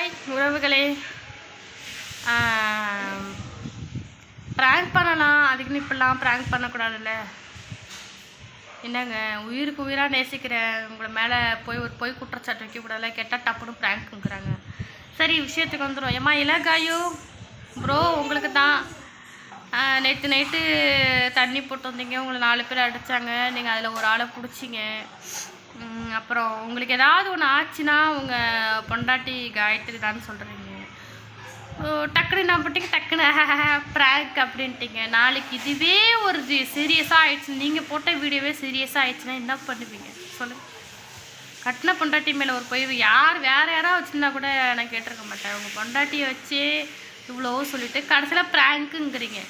Hi உறவுகளே. Prank பண்ணலாம். அதுக்குன்னு இப்படிலாம் ப்ராங்க் பண்ணக்கூடாதுல்ல. என்னங்க உயிருக்கு உயிராக நேசிக்கிறேன். உங்களை மேலே போய் ஒரு பொய் குற்றச்சாட்டு வைக்கக்கூடாதுல கெட்டால் டப்புன்னு ப்ராங்க்குங்கிறாங்க சரி விஷயத்துக்கு வந்துடும் ஏம்மா இலகாயு ப்ரோ உங்களுக்கு தான். நேற்று நைட்டு தண்ணி போட்டு வந்தீங்க. உங்களை நாலு பேர் அடித்தாங்க நீங்கள் அதில் ஒரு ஆளை பிடிச்சிங்க. அப்புறம் உங்களுக்கு ஏதாவது ஒன்று ஆச்சுன்னா உங்கள் பொண்டாட்டி காயத்ரி தான் சொல்கிறீங்க டக்குனு நான் போட்டிங்க டக்குன்னு ப்ராங்க் அப்படின்ட்டிங்க. நாளைக்கு இதுவே ஒரு சீரியஸாக ஆயிடுச்சு. நீங்கள் போட்ட வீடியோவே சீரியஸாக ஆயிடுச்சுன்னா என்ன பண்ணுவீங்க? சொல்லுங்கள் கட்டின பொண்டாட்டி மேலே ஒரு பொய் யார் வேறு யாராவது வச்சுருந்தா கூட நான் கேட்டிருக்க மாட்டேன். உங்கள் பொண்டாட்டியை வச்சு இவ்வளோ சொல்லிவிட்டு கடைசியில் ப்ராங்க்குங்கிறீங்க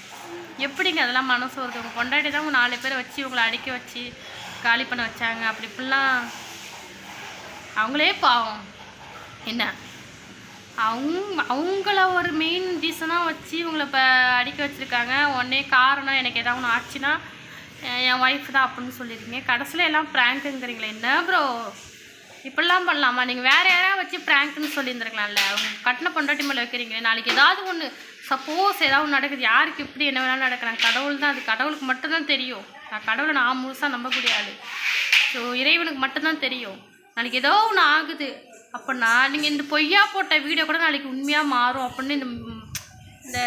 எப்படிங்க அதெல்லாம் மனசு வருது? உங்கள் பொண்டாட்டி தான் உங்கள் நாலு பேரை வச்சு உங்களை அடிக்க வச்சு காலி பண்ண வச்சாங்க அப்படி இப்படிலாம். அவங்களே பாவம். என்ன? அவங்க அவங்கள ஒரு மெயின் ரீசனாக வச்சு இவங்களை இப்போ அடிக்க வச்சுருக்காங்க. உடனே காரணம் எனக்கு ஏதாவது ஒன்று ஆச்சுன்னா என் ஒய்ஃப் தான் அப்படின்னு சொல்லியிருக்கீங்க கடைசியில் எல்லாம் ப்ராங்க்குங்கிறீங்களே என்ன ப்ரோ இப்படிலாம் பண்ணலாமா? நீங்கள் வேறு யாராவது வச்சு ப்ராங்க்னு சொல்லியிருந்துருக்கலாம்ல. அவங்க கட்டின பொண்டாட்டி மேலே வைக்கிறீங்களே. நாளைக்கு ஏதாவது ஒன்று சப்போஸ் ஏதாவது ஒன்று நடக்குது யாருக்கு இப்படி என்ன வேணாலும் நடக்கிறாங்க கடவுள் தான் அது கடவுளுக்கு மட்டும்தான் தெரியும். நான் கடவுளை நான் முழுசாக நம்பக்கூடிய ஆள். ஸோ இறைவனுக்கு மட்டும்தான் தெரியும். நாளைக்கு ஏதோ ஒன்று ஆகுது. அப்படின்னா நீங்கள் இந்த பொய்யா போட்ட வீடியோ கூட நாளைக்கு உண்மையாக மாறும் அப்படின்னு இந்த இந்த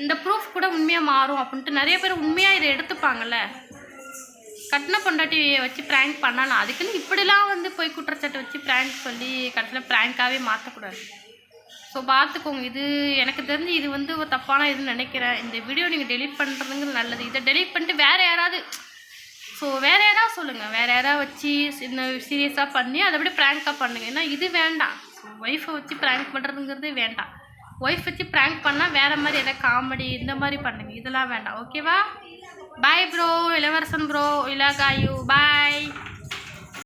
இந்த ப்ரூஃப் கூட உண்மையாக மாறும் அப்படின்ட்டு நிறைய பேர் உண்மையாக இதை எடுத்துப்பாங்கல்ல. கட்டின பொண்டாட்டியை வச்சு ப்ராங்க் பண்ணலாம் அதுக்குன்னு இப்படிலாம் வந்து போய் குற்றச்சாட்டை வச்சு ப்ராங்க் சொல்லி கட்டின ப்ராங்காகவே மாற்றக்கூடாது ஸோ பார்த்துக்கோங்க. இது எனக்கு தெரிஞ்சு இது வந்து ஒரு தப்பான இதுன்னு நினைக்கிறேன். இந்த வீடியோ நீங்கள் டெலீட் பண்ணுறதுங்கிறது நல்லது. இதை டெலீட் பண்ணிட்டு வேறு யாராவது ஸோ வேறு யாராவது சொல்லுங்கள் வேறு யாராவது வச்சு இந்த சீரியஸாக பண்ணி அதை விட ப்ராங்காக பண்ணுங்கள் ஏன்னா இது வேண்டாம். ஒய்ஃபை வச்சு ப்ராங்க் பண்ணுறதுங்கிறது வேண்டாம். ஒய்ஃப் வச்சு ப்ராங்க் பண்ணால் வேறு மாதிரி எதாவது காமெடி இந்த மாதிரி பண்ணுங்கள் இதெல்லாம் வேண்டாம். ஓகேவா பாய் ப்ரோ இளவரசன் ப்ரோ இலகாயு பாய்